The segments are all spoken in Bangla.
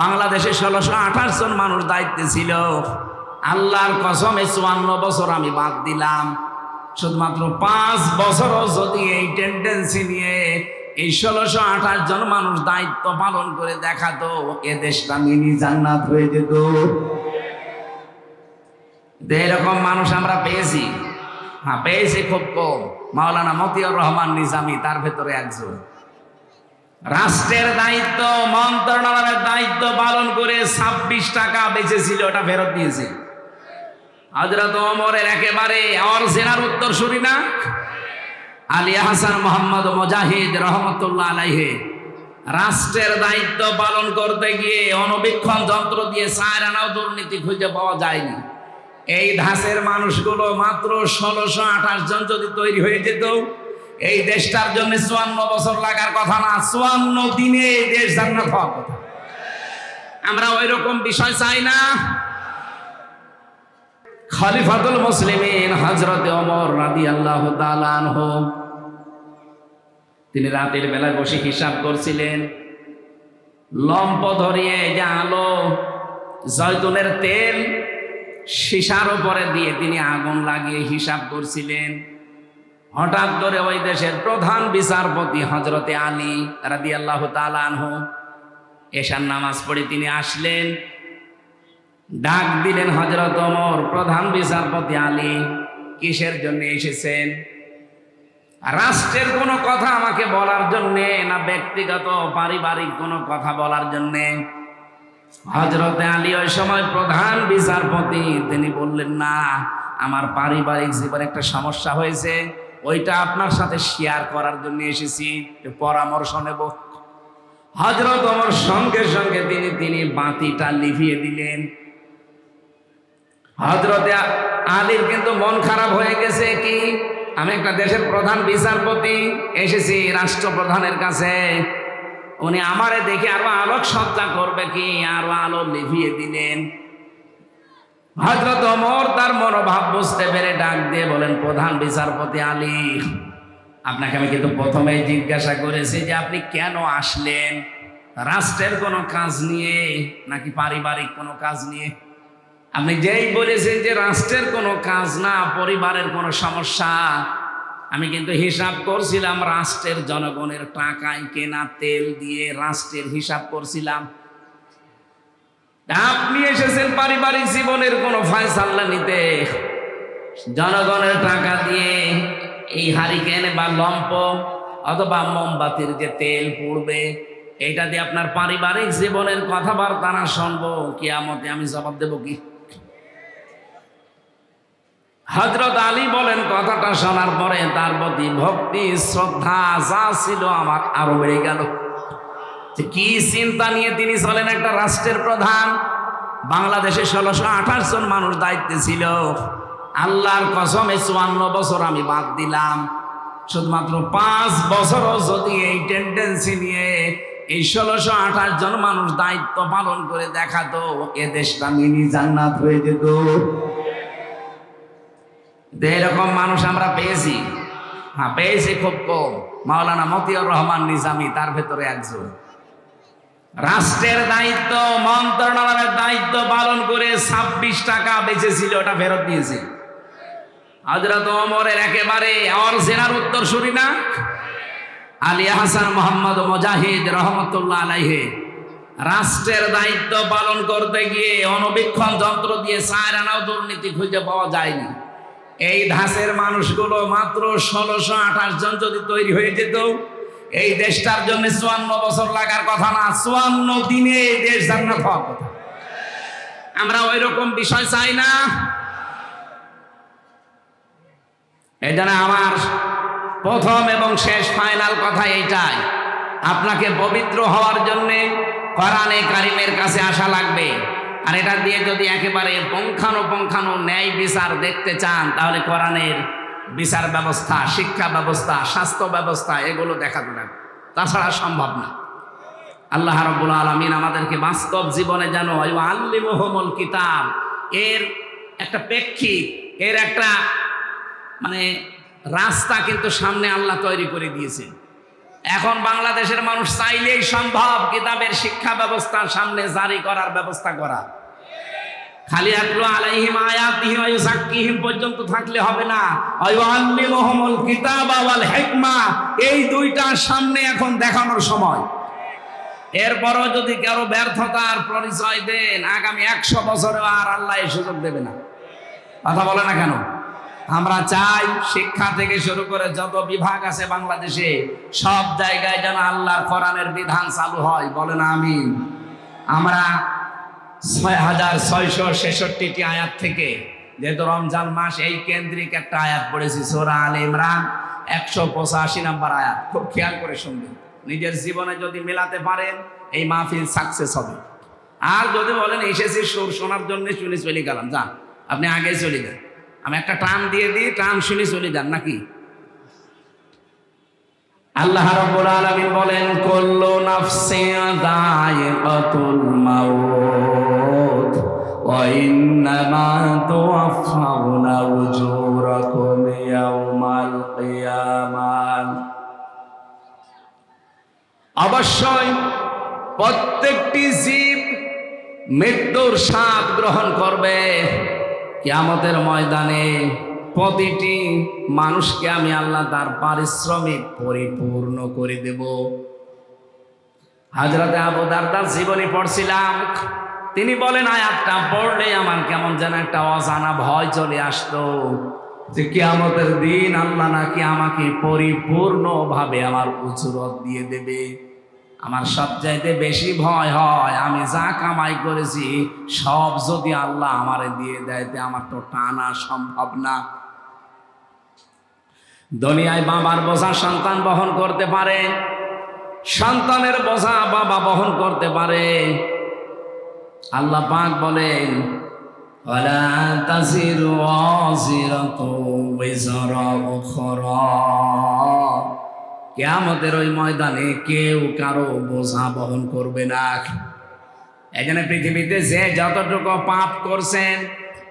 বাংলাদেশে ষোলোশো আঠাশ জন মানুষ দায়িত্বে ছিল। আল্লাহর কসমে চুয়ান্ন বছর আমি বাদ দিলাম। শুধুমাত্র পাঁচ বছরও যদি এই টেন্ডেন্সি নিয়ে এই ষোলোশো আঠাশ জন মানুষ দায়িত্ব পালন করে দেখাতো, এ দেশটা মিনি জান্নাত হয়ে যেত। এরকম মানুষ আমরা পেয়েছি। হ্যাঁ পেয়েছি খুব কম। মাওলানা মতিউর রহমান নিজামি, তার ভেতরে একজন। রাষ্ট্রের দায়িত্ব, মন্ত্রণালয়ের দায়িত্ব পালন করে ছাব্বিশ টাকা বেঁচেছিল, ওটা ফেরত দিয়েছে। হজরত ওমরের একেবারে অরিজিনাল উত্তর শুনি না? আলী হাসান মোহাম্মদ মুজাহিদ রহমতুল্লাহ আলাইহে, রাষ্ট্রের দায়িত্ব পালন করতে গিয়ে অনবীক্ষণ যন্ত্র দিয়ে সায়ের আনাও দুর্নীতি খুঁজে পাওয়া যায়নি। এই ধাসের মানুষগুলো মাত্র ষোলোশো আঠাশ জন যদি তৈরি হয়ে যেত এই দেশটার জন্য চুয়ান্ন বছর লাগার কথা না, চুয়ান্ন দিনে এই দেশ জান্নাত হওয়ার কথা। আমরা ওই রকম বিষয় চাই না। খলিফাতুল মুসলিমিন হজরত ওমর রাদি আল্লাহ তিনি রাতের বেলায় বসে হিসাব করছিলেন, লম্প ধরিয়ে যে আলো, জয়তুনের তেল সীসার উপরে দিয়ে তিনি আগুন লাগিয়ে হিসাব করছিলেন। হঠাৎ করে ওই দেশের প্রধান বিচারপতি হজরতে আলী রাদি আল্লাহ তালানহ এশার নামাজ পড়ে তিনি আসলেন। ডাক দিলেন হজরত ওমর, প্রধান বিচারপতি আলী, কিসের জন্য এসেছেন? রাষ্ট্রের কোনো কথা আমাকে বলার জন্যে না ব্যক্তিগত, পারিবারিক কোনো কথা বলার জন্যে? হজরতে আলী ওই সময় প্রধান বিচারপতি, তিনি বললেন, না, আমার পারিবারিক জীবনে একটা সমস্যা হয়েছে। ওইটা আপনার সাথে শেয়ার করার জন্য এসেছি পরামর্শ নেব। হজরত আমার সঙ্গে সঙ্গে তিনি তিনি বাতিটা লিভিয়ে দিলেন। হজরতে আলীর কিন্তু মন খারাপ হয়ে গেছে কি? আমি একটা দেশের প্রধান বিচারপতি, এসেছি রাষ্ট্রপ্রধানের কাছে। উনি আমারে দেখে আরও আলোক সজ্জা করবে কি? আরও আলো লিভিয়ে দিলেন। হজরত অমর তার মনোভাব বুঝতে পেরে ডাক দিয়ে বলেন, প্রধান বিচারপতি আলী, আপনাকে আমি কিন্তু প্রথমেই জিজ্ঞাসা করেছি যে আপনি কেন আসলেন? রাষ্ট্রের কোনো কাজ নিয়ে নাকি পারিবারিক কোনো কাজ নিয়ে? আপনি যেই বলেছেন যে রাষ্ট্রের কোনো কাজ না, পরিবারের কোনো সমস্যা, আমি কিন্তু হিসাব করছিলাম রাষ্ট্রের জনগণের টাকায় কেনা তেল দিয়ে রাষ্ট্রের হিসাব করছিলাম। আপনি এসেছেন পারিবারিক জীবনের কোনো ফয়সাল্লা নিতে। জনগণের টাকা দিয়ে এই হারিকেন বা লম্প অথবা মোমবাতির যে তেল পুড়বে, এটা দিয়ে আপনার পারিবারিক জীবনের কথাবার্তা না শুনব, কিয়ামতে আমি জবাব দেবো কি? হজরত আলী বলেন কথাটা শোনার পরে তার প্রতি ভক্তি, শ্রদ্ধা যা ছিল আমার আরও বেড়ে গেল। কি চিন্তা নিয়ে তিনি চলেন একটা রাষ্ট্রের প্রধান? বাংলাদেশে ষোলোশো আঠাশ জন মানুষ দায়িত্বে ছিল। আল্লাহর কসমে চুয়ান্ন বছর আমি বাদ দিলাম। শুধুমাত্র পাঁচ বছরও যদি এই টেন্ডেন্সি নিয়ে এই ষোলোশো আঠাশ জন মানুষ দায়িত্ব পালন করে দেখাতো, এ দেশটা মিনি জান্নাত হয়ে যেত। এরকম মানুষ আমরা পেয়েছি। হ্যাঁ পেয়েছি খুব কম। মাওলানা মতিউর রহমান নিজামি, তার ভেতরে একজন। রাষ্ট্রের দায়িত্ব, মন্ত্রণালয়ের দায়িত্ব পালন করে ছাব্বিশ টাকা বেঁচেছিল, ওটা ফেরত দিয়েছে। হজরত ওমরের একেবারে অরিজিনাল উত্তর শুনি না? আলী হাসান মোহাম্মদ মুজাহিদ রহমতুল্লাহ আলাইহে, রাষ্ট্রের দায়িত্ব পালন করতে গিয়ে অনবীক্ষণ যন্ত্র দিয়ে আনাও দুর্নীতি খুঁজে পাওয়া যায়নি। এই ধাসের মানুষগুলো মাত্র ষোলোশো আঠাশ জন যদি তৈরি হয়ে যেত এই দেশটার জন্য চুয়ান্ন বছর লাগার কথা না, চুয়ান্ন দিনে এই দেশ জান্নাত হওয়ার কথা। আমরা ওই রকম বিষয় চাই না। এই জন্য আমার প্রথম এবং শেষ, ফাইনাল কথা এইটাই। আপনাকে পবিত্র হওয়ার জন্যে কোরআনে কারিমের কাছে আসা লাগবে। আর এটা দিয়ে যদি একেবারে পঙ্খানো পঙ্খানো ন্যায় বিচার দেখতে চান, তাহলে কোরআনের বিচার ব্যবস্থা, শিক্ষা ব্যবস্থা, স্বাস্থ্য ব্যবস্থা, এগুলো দেখা দেবেন তাছাড়া সম্ভব না। আল্লাহ রব্বুল আলমিন আমাদেরকে বাস্তব জীবনে যেন আল্লিমহমল কিতাব, এর একটা প্রেক্ষিত, এর একটা মানে রাস্তা কিন্তু সামনে আল্লাহ তৈরি করে দিয়েছেন এখন বাংলাদেশের মানুষ চাইলেই সম্ভব কিতাবের শিক্ষা ব্যবস্থার সামনে জারি করার ব্যবস্থা করা। খালি একলো আলাইহিম আয়াতিহিম ওয়া ইউযাক্কিহিম পর্যন্ত থাকলে হবে না। ওয়া ইউআল্লিমুহুমুল কিতাবা ওয়াল হিকমা। এই দুইটার সামনে এখন দেখানোর সময়। এরপরও যদি কারও ব্যর্থতার পরিচয় দেন, আগামী একশো বছরে আর আল্লাহ এই সুযোগ দেবে না। কথা বলে না কেন? আমরা চাই শিক্ষা থেকে শুরু করে যত বিভাগ আছে বাংলাদেশে, সব জায়গায় যেন আল্লাহর কোরআনের বিধান চালু হয়। বলেন আমিন। আমরা ছয় হাজার ছয়শো ছেষট্টিটি আয়াত থেকে যেহেতু রমজান মাস, এই কেন্দ্রিক একটা আয়াত পড়েছি, সোরা আল ইমরান, একশো পঁচাশি নাম্বার আয়াত। খুব খেয়াল করে শুনবেন। নিজের জীবনে যদি মেলাতে পারেন, এই মাহফিল সাকসেস হবে। আর যদি বলেন, এসেছি সুর শোনার জন্য শুনে চলে গেলাম। যান, আপনি আগে চলে যান। আমি একটা টান দিয়ে দিই, টান শুনে চলে যান, নাকি? আল্লাহ রাব্বুল আলামিন বলেন, কুল্লু নাফসিন যায়িকাতুল মাউত। ইন্নামা তুওয়াফাউনা উজুরাকুম ইয়াওমাল কিয়ামাহ অবশ্যই প্রত্যেকটি জীব মৃত্যুর স্বাদ গ্রহণ করবে। কিয়ামতের ময়দানে প্রতিটি মানুষকে আমি আল্লাহ তার পারিশ্রমিক পরিপূর্ণ করে দেব। হাজরাতে আবু দারদার জীবনী পড়ছিলাম তিনি বলেন, আয়াতটা পড়লে আমার কেমন যেন একটা অজানা ভয় চলে আসতো। যে কিয়ামতের দিন আল্লাহ নাকি আমাকে পরিপূর্ণভাবে আমার উচুরত দিয়ে দেবে। আমার সবচাইতে বেশি ভয় হয়, আমি যা কামাই করেছি, সব যদি আল্লাহ আমারে দিয়ে দেয়, তে আমার তো টানা সম্ভব না। দুনিয়ায় বাবার বোঝা সন্তান বহন করতে পারে, সন্তানের বোঝা বাবা বহন করতে পারে আল্লাহ পাক বলেন কেয়ামতের ওই ময়দানে কেউ কারও বোঝা বহন করবে না। এখানে পৃথিবীতে যে যতটুকু পাপ করছেন,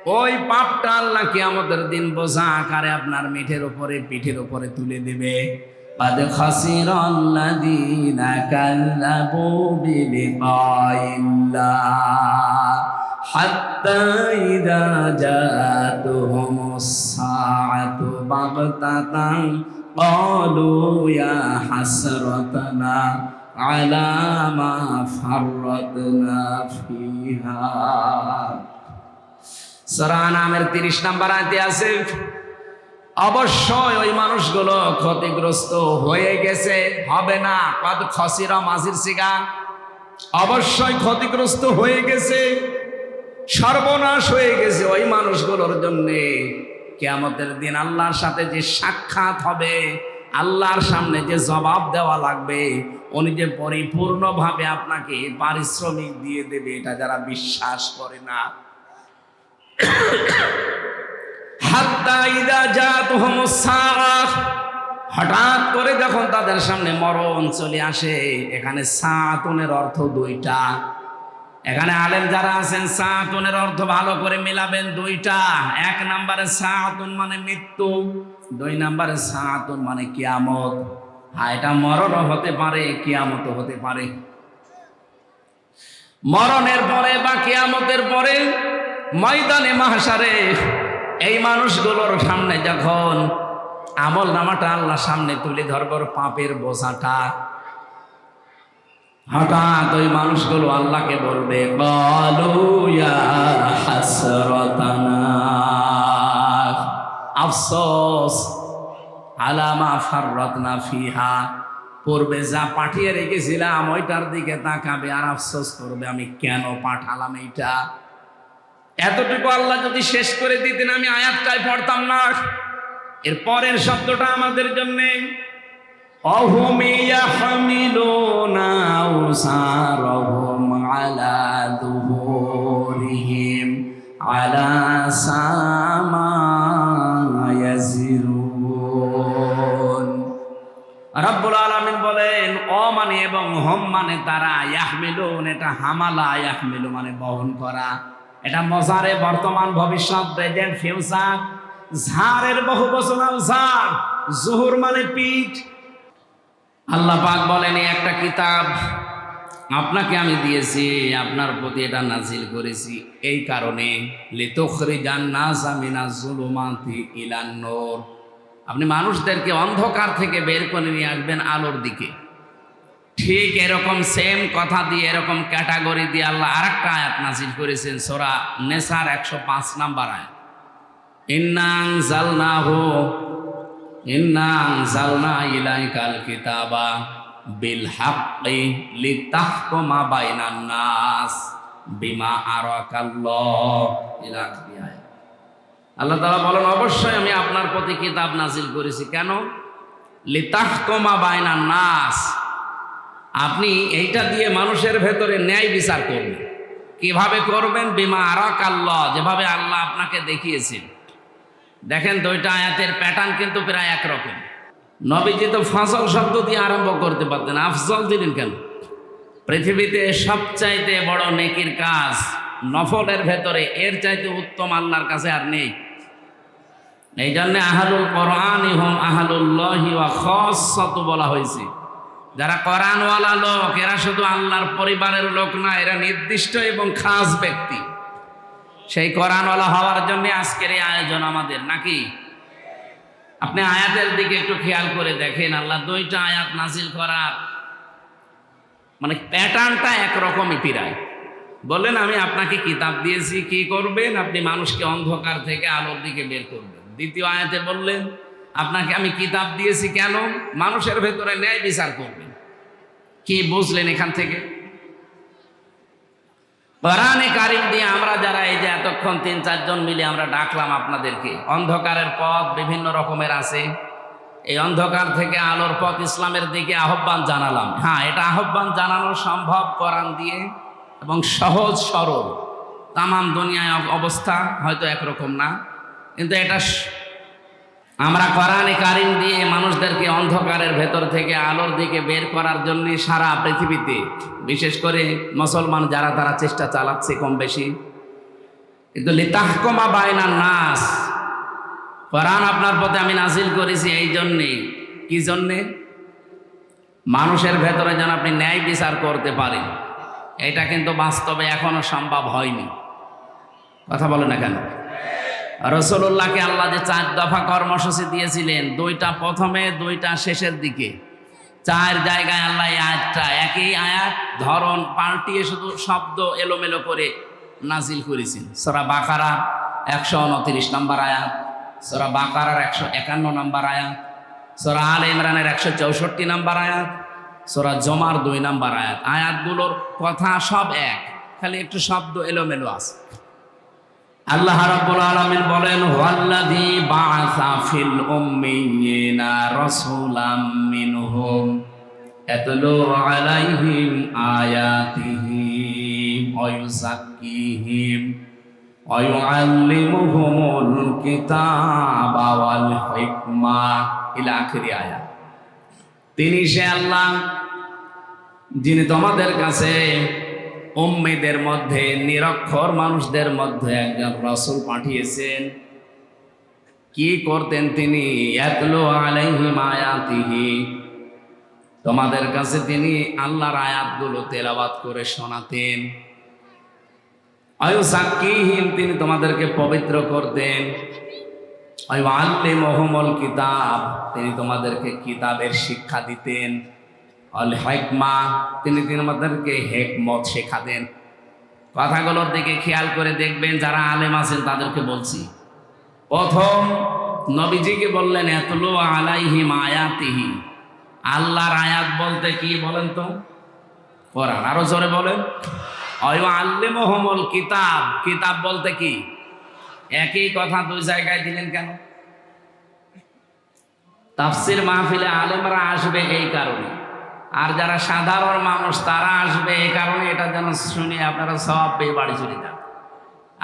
ওই পাপটা আল্লাহ কেয়ামতের দিন বোঝা আকারে আপনার মিঠের উপরে, পিঠের উপরে তুলে দেবে। قد خسر الذين كذبوا بلقاء الله حتى إذا جاءتهم الساعة بغتة قالوا يا حسرتنا على ما فرطنا فيها سران عمر 30 نمبر آتے آسف অবশ্যই ওই মানুষগুলো ক্ষতিগ্রস্ত হয়ে গেছে। হবে না। কত খসিরা মাঝির সিগা। অবশ্যই ক্ষতিগ্রস্ত হয়ে গেছে। সর্বনাশ হয়ে গেছে ওই মানুষগুলোর জন্যে। কেয়ামতের দিন আল্লাহর সাথে যে সাক্ষাৎ হবে, আল্লাহর সামনে যে জবাব দেওয়া লাগবে, উনি যে পরিপূর্ণভাবে আপনাকে পারিশ্রমিক দিয়ে দেবে, এটা যারা বিশ্বাস করে না। হঠাৎ করে যখন তাদের সামনে মরণ চলে আসে, এখানে সাতুনের অর্থ দুইটা। এখানে আলেম যারা আছেন, সাতুনের অর্থ ভালো করে মিলাবেন দুইটা। এক নম্বরে সাতুন মানে মৃত্যু, দুই নম্বরে সাতুন মানে কিয়ামত। হ্যাঁ এটা মরণও হতে পারে, কিয়ামতও হতে পারে। মরণের পরে বা কিয়ামতের পরে ময়দানে মাহাসারে এই মানুষগুলোর সামনে যখন আমল নামাটা আল্লাহ সামনে তুলে ধরবর পাপের বোঝাটা, হঠাৎ ওই মানুষগুলো আল্লাহকে বলবে আফসোস আলামা ফাররতনা ফিহা, পূর্বে যা পাঠিয়ে রেখেছিলাম, ওইটার দিকে তাকাবে আর আফসোস করবে, আমি কেন পাঠালাম এইটা? এতটুকু আল্লাহ যদি শেষ করে দিতেন, আমি আয়াতটাই পড়তাম না। এর পরের শব্দটা আমাদের জন্য, অহুম ইয়াহমিলুনা উসারহুম আলা দুহুরিহিম আলা সামা ইয়াজিরুন। রব্বুল আলামিন বলেন, অ মানে এবং হম মানে তারা ইয়াহমিলুন, এটা হামালা ইয়াহমিলু মানে বহন করা। এটা মজারে বর্তমান ভবিষ্যৎ প্রেজেন্ট ফিউচার ঝাড়ের বহু বচনাল ঝাড়, জোহর মানে পিঠ। আল্লাহ পাক বলেন একটা কিতাব আপনাকে আমি দিয়েছি, আপনার প্রতি এটা নাজিল করেছি। এই কারণে আপনি মানুষদেরকে অন্ধকার থেকে বের করে নিয়ে আসবেন আলোর দিকে। ঠিক এরকম সেম কথা দিয়ে, এরকম ক্যাটাগরি দিয়ে আল্লাহ আরেকটা আয়াত নাজিল করেছেন, সোরা নেসার একশো পাঁচ নাম্বার আয়াত। ইন্নাং জালনাহু ইন্নাং জালনা ইলাই কাল কিতাবা বিল হাক্কি লিতাহকুমা বাইনান নাস বিমা আরাকাল্লাহ আল্লাহ তাআলা বলেন, অবশ্যই আমি আপনার প্রতি কিতাব নাজিল করেছি। কেন? লিতাহকুমা বাইনান নাস আপনি এইটা দিয়ে মানুষের ভেতরে ন্যায় বিচার করবেন। কীভাবে করবেন? বিমা আরাক আল্লাহ যেভাবে আল্লাহ আপনাকে দেখিয়েছেন। দেখেন তো দুইটা আয়াতের প্যাটার্ন কিন্তু প্রায় একরকম। নবীজি তো ফসল শব্দ দিয়ে আরম্ভ করতে পারতেন। আফজল দিলেন কেন? পৃথিবীতে সবচাইতে বড় নেকির কাজ নফলের ভেতরে, এর চাইতে উত্তম আল্লাহর কাছে আর নেই। এই জন্য আহালুল কোরআন ইহম আহালুল্লাহি ওয়া খসত বলা হয়েছে। যারা কোরআনওয়ালা লোক, এরা শুধু আল্লাহর পরিবারের লোক না, এরা নির্দিষ্ট এবং খাস ব্যক্তি। সেই কোরআনওয়ালা হওয়ার জন্য আজকের এই আয়োজন আমাদের, নাকি? আপনি আয়াতের দিকে একটু খেয়াল করে দেখেন, আল্লাহ দুইটা আয়াত নাজিল করার মানে প্যাটার্নটা একরকমই পিরায়। বললেন, আমি আপনাকে কিতাব দিয়েছি, কি করবেন? আপনি মানুষকে অন্ধকার থেকে আলোর দিকে বের করবেন। দ্বিতীয় আয়াতে বললেন, আপনাকে আমি কিতাব দিয়েছি কেন? মানুষের ভেতরে ন্যায় বিচার করবেন। কি বুঝলেন এখান থেকে? কোরআনে কারিম দিয়ে আমরা যারা এই যে এতক্ষণ তিন, চারজন মিলে আমরা ডাকলাম আপনাদেরকে, অন্ধকারের পথ বিভিন্ন রকমের আছে। এই অন্ধকার থেকে আলোর পথ ইসলামের দিকে আহ্বান জানালাম। হ্যাঁ এটা আহ্বান জানানো সম্ভব কোরআন দিয়ে এবং সহজ, সরল। তামাম দুনিয়ায় অব- অবস্থা হয়তো একরকম না, কিন্তু এটা আমরা কোরআনে কারিম দিয়ে মানুষদেরকে অন্ধকারের ভেতর থেকে আলোর দিকে বের করার জন্য সারা পৃথিবীতে, বিশেষ করে মুসলমান যারা তারা চেষ্টা চালাচ্ছে কম বেশি। কিন্তু লিতাহকমা বায়না নাস। কোরআন আপনার পথে আমি নাজিল করেছি এই জন্যে। কি জন্যে? মানুষের ভেতরে যেন আপনি ন্যায় বিচার করতে পারেন। এটা কিন্তু বাস্তবে এখনও সম্ভব হয়নি। কথা বলে না কেন? রসুল্লাহকে আল্লাহ যে চার দফা কর্মসূচি দিয়েছিলেন, দুইটা প্রথমে, দুইটা শেষের দিকে। চার জায়গায় আল্লাহ এই আয়াতটা, একই আয়াত ধরন পাল্টিয়ে শুধু শব্দ এলোমেলো করে নাজিল করেছেন। সরা বাকারা একশো উনত্রিশ নম্বর আয়াত, সরা বাকারার একশো একান্ন নম্বর আয়াত, সরা আল ইমরানের একশো চৌষট্টি নম্বর আয়াত, সরা জমার দুই নম্বর আয়াত। আয়াতগুলোর কথা সব এক, খালি একটু শব্দ এলোমেলো আছে। আল্লাহ রাব্বুল আলামিন বলেন, হুয়াল্লাযী বাআসা ফিল উম্মিয়িনা রাসূলাম মিনহুম ইয়াতলু আলাইহিম আয়াতিহি ওয়া ইউযাক্কিহিম ওয়া ইউআল্লিমুহুমুল কিতাবা ওয়াল হিকমা। ইলা আখিরি আয়াত। তিনি সে আল্লাহ যিনি তোমাদের কাছে উম্মেদের মধ্যে, নিরক্ষর মানুষদের মধ্যে একজন রসুল পাঠিয়েছেন। কি করতেন তিনি? এতলো আলাইহিম আয়াতিহি। তোমাদের কাছে তিনি আল্লাহর আয়াতগুলো তেলাবাত করে শোনাতেন। অয়ু সাক্ষীহীন তিনি তোমাদেরকে পবিত্র করতেন। অয়ু আল্লে মহমল কিতাব, তিনি তোমাদেরকে কিতাবের শিক্ষা দিতেন। অল হেকমা, তিনি তোমাদেরকে হেকমত শেখাতেন। কথাগুলোর দিকে খেয়াল করে দেখবেন যারা আলেম আছেন তাদেরকে বলছি। প্রথম, নবীজিকে বললেন, এতলো আলাইহিম আয়াতিহি। আল্লাহর আয়াত বলতে কি বলেন তো? কোরআন। আরও জোরে বলেন। আল্লে মোহাম্মল কিতাব। কিতাব বলতে কি? একই কথা দুই জায়গায় দিলেন কেন? তাফসির মাহফিলে আলেমরা আসবে এই কারণে। আর যারা সাধারণ মানুষ, তারা আসবে এই কারণে এটা যেন শুনে আপনারা সব পেয়ে বাড়ি চলে যান।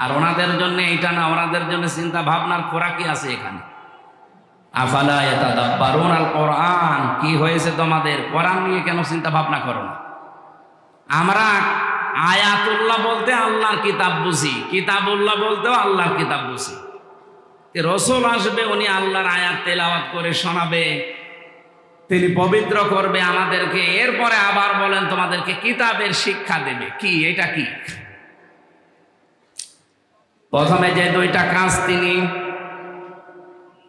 আর ওনাদের জন্য এইটা না, ওনাদের জন্য চিন্তা ভাবনার খোরাকি আছে এখানে। আফালা ইয়াতাদাব্বারুন আল কোরআন, কি হয়েছে তোমাদের? কোরআন নিয়ে কেন চিন্তা ভাবনা করো না? আমরা আয়াতুল্লাহ বলতে আল্লাহর কিতাব বুঝি, কিতাবুল্লাহ বলতেও আল্লাহর কিতাব বুঝি। রসুল আসবে, উনি আল্লাহর আয়াত তেলাওয়াত করে শোনাবে। তিনি পবিত্র করবে আমাদেরকে। এরপরে আবার বলেন, তোমাদেরকে কিতাবের শিক্ষা দেবে। কি? এটা কি? প্রথমে যে দুইটা কাজ তিনি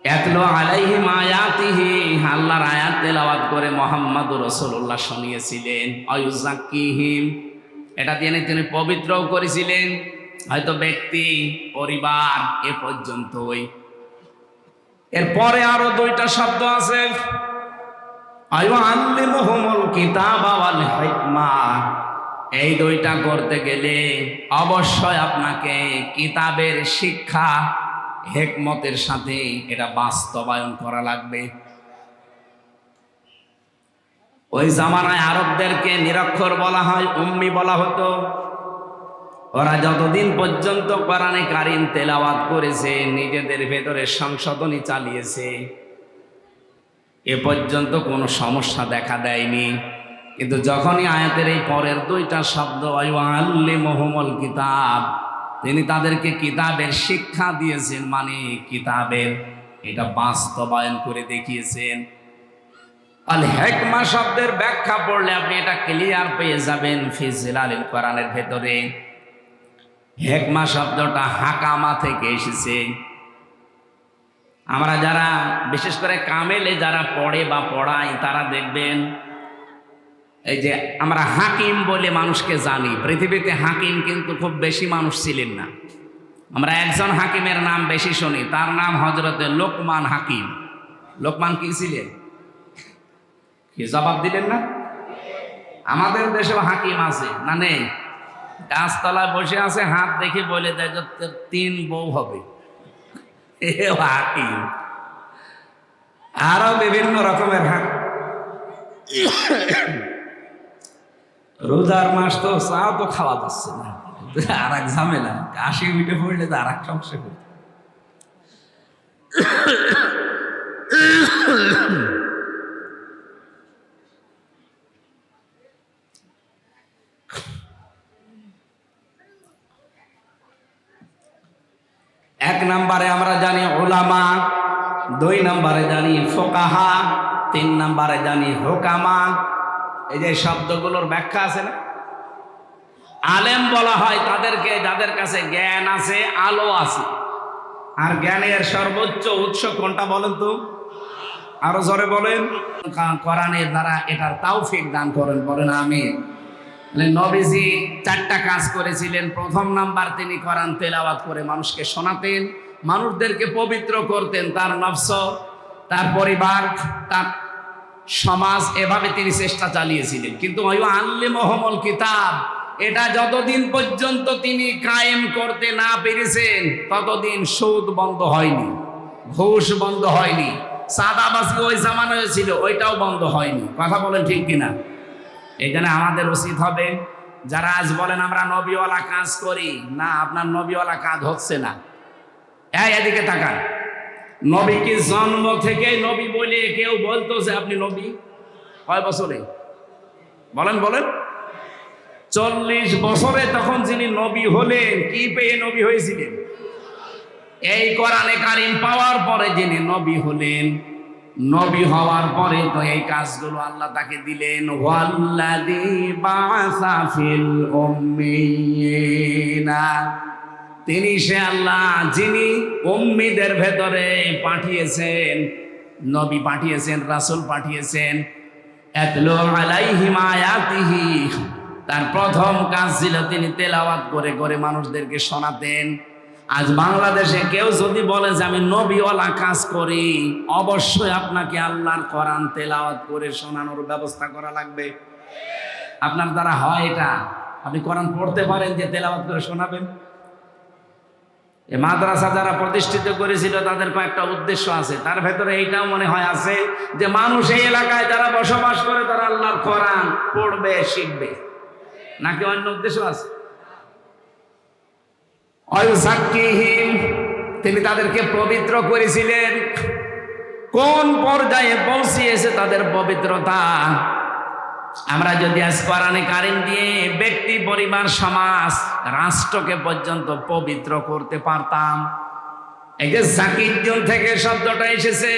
এতলো আলাইহি মায়াতিহি আল্লাহর আয়াত তেলাওয়াত করে মোহাম্মদ রসুল্লাহ শুনিয়েছিলেন। অয়ুজাকিহিম এটা দিয়ে তিনি পবিত্রও করেছিলেন। হয়তো ব্যক্তি, পরিবার এ পর্যন্তই। এরপরে আরও দুইটা শব্দ আছে আল্লিমুহুমুল কিতাব ওয়াল হিকমা এই দুইটা করতে গেলে অবশ্যই আপনাকে কিতাবের শিক্ষা, হেকমতের সাথে এটা বাস্তবায়ন করা লাগবে। ওই জামানায় আরবদেরকে নিরক্ষর বলা হয়, উম্মি বলা হতো। ওরা যতদিন পর্যন্ত কোরআনে কারিম তেলাওয়াত করেছে, নিজেদের ভেতরে সংশোধনী চালিয়েছে। এ পর্যন্ত কোনো সমস্যা দেখা দেয়নি। কিন্তু যখনই আয়াতের এই পরের দুইটা শব্দ আল্লি মোহাম্মল কিতাব তিনি তাদেরকে কিতাবের শিক্ষা দিয়েছেন মানে কিতাবের এটা বাস্তবায়ন করে দেখিয়েছেন। আল হেকমা শব্দের ব্যাখ্যা পড়লে আপনি এটা ক্লিয়ার পেয়ে যাবেন ফিজিল কোরআনের ভেতরে। হেকমা শব্দটা হাকামা থেকে এসেছে। আমরা যারা, বিশেষ করে কামেলে যারা পড়ে বা পড়াই তারা দেখবেন, এই যে আমরা হাকিম বলে মানুষকে জানি, পৃথিবীতে হাকিম কিন্তু খুব বেশি মানুষ ছিলেন না। আমরা একজন হাকিমের নাম বেশি শুনি, তার নাম হজরতে লোকমান হাকিম। লোকমান কি ছিলেন? কি জবাব দিলেন না? আমাদের দেশেও হাকিম আছে, না নেই? গাছতলায় বসে আছে, হাত দেখে বলে দেয় তিন বউ হবে। আরও বিভিন্ন রকমের হাক রোজার মাস তো চা তো খাওয়া যাচ্ছে না। আর এক ঝামেলা। কাশি মিটে পড়লে তো আর এক সমস্যা করতে এক নম্বরে আমরা জানি ওলামা দুই নম্বরে জানি ফোকাহা, তিন নম্বরে জানি হোকামা। এই যে শব্দগুলোর ব্যাখ্যা আছে না? আলেম বলা হয় তাদেরকে যাদের কাছে জ্ঞান আছে, আলো আছে। আর জ্ঞানের সর্বোচ্চ উৎস কোনটা বলেন তো? আরও জোরে বলেন। কোরআনের দ্বারা এটার তাওফিক দান করেন, বলেন আমি নবীজি চারটা কাজ করেছিলেন। প্রথম নাম্বার তিনি কোরআন তেলাওয়াত করে মানুষকে শোনাতেন, মানুষদেরকে পবিত্র করতেন তার নফস, তার পরিবার, তার সমাজ, এভাবে তিনি চেষ্টা চালিয়েছিলেন। কিন্তু আল্লি মহমল কিতাব, এটা যতদিন পর্যন্ত তিনি কায়েম করতে না পেরেছেন, ততদিন সুদ বন্ধ হয়নি, ঘুষ বন্ধ হয়নি সাদাবাসী ওই জামানো হয়েছিল ওইটাও বন্ধ হয়নি। কথা বলেন ঠিক কিনা? এখানে আমাদের উচিত হবে, যারা আজ বলেন আমরা নবীওয়ালা কাজ করি, না, আপনার নবীওয়ালা কাজ হচ্ছে না। এই, এদিকে তাকান। নবীকে জন্ম থেকে নবী বলে কেউ বলতো যে আপনি নবী? কয় বছরে? বলেন বলেন। চল্লিশ বছরে তখন যিনি নবী হলেন, কি পেয়ে নবী হয়েছিলেন? এই কোরআনে কারিম পাওয়ার পরে যিনি নবী হলেন। নবী হওয়ার পরে তো এই কাজগুলো আল্লাহ তাকে দিলেন তিনি সে আল্লাহ যিনি উম্মিদের ভেতরে পাঠিয়েছেন, নবী পাঠিয়েছেন, রাসুল পাঠিয়েছেন। এতলো তার প্রথম কাজ ছিল তিনি তেলাওয়াত করে করে মানুষদেরকে শোনাতেন। আজ বাংলাদেশে কেউ যদি বলে যে আমি নবীওয়ালা কাজ করি, অবশ্যই আপনাকে আল্লাহর কোরআন তেলাওয়াত করে শোনানোর ব্যবস্থা করা লাগবে। আপনার দ্বারা হয় এটা? আপনি কোরআন পড়তে পারেন যে তেলাওয়াত করে শোনাবেন? এ মাদ্রাসা যারা প্রতিষ্ঠিত করেছিল, তাদের কয়েকটা উদ্দেশ্য আছে। তার ভেতরে এইটাও মনে হয় আছে যে মানুষ এই এলাকায় যারা বসবাস করে, তারা আল্লাহর কোরআন পড়বে, শিখবে। নাকি অন্য উদ্দেশ্য আছে? তিনি তাদেরকে পবিত্র করেছিলেন। কোন পর্যায়ে পৌঁছিয়েছে তাদের পবিত্রতা? আমরা যদি আজ কোরআনে কারিম দিয়ে ব্যক্তি, পরিবার, সমাজ, রাষ্ট্রকে পর্যন্ত পবিত্র করতে পারতাম। এই যে জাকির থেকে শব্দটা এসেছে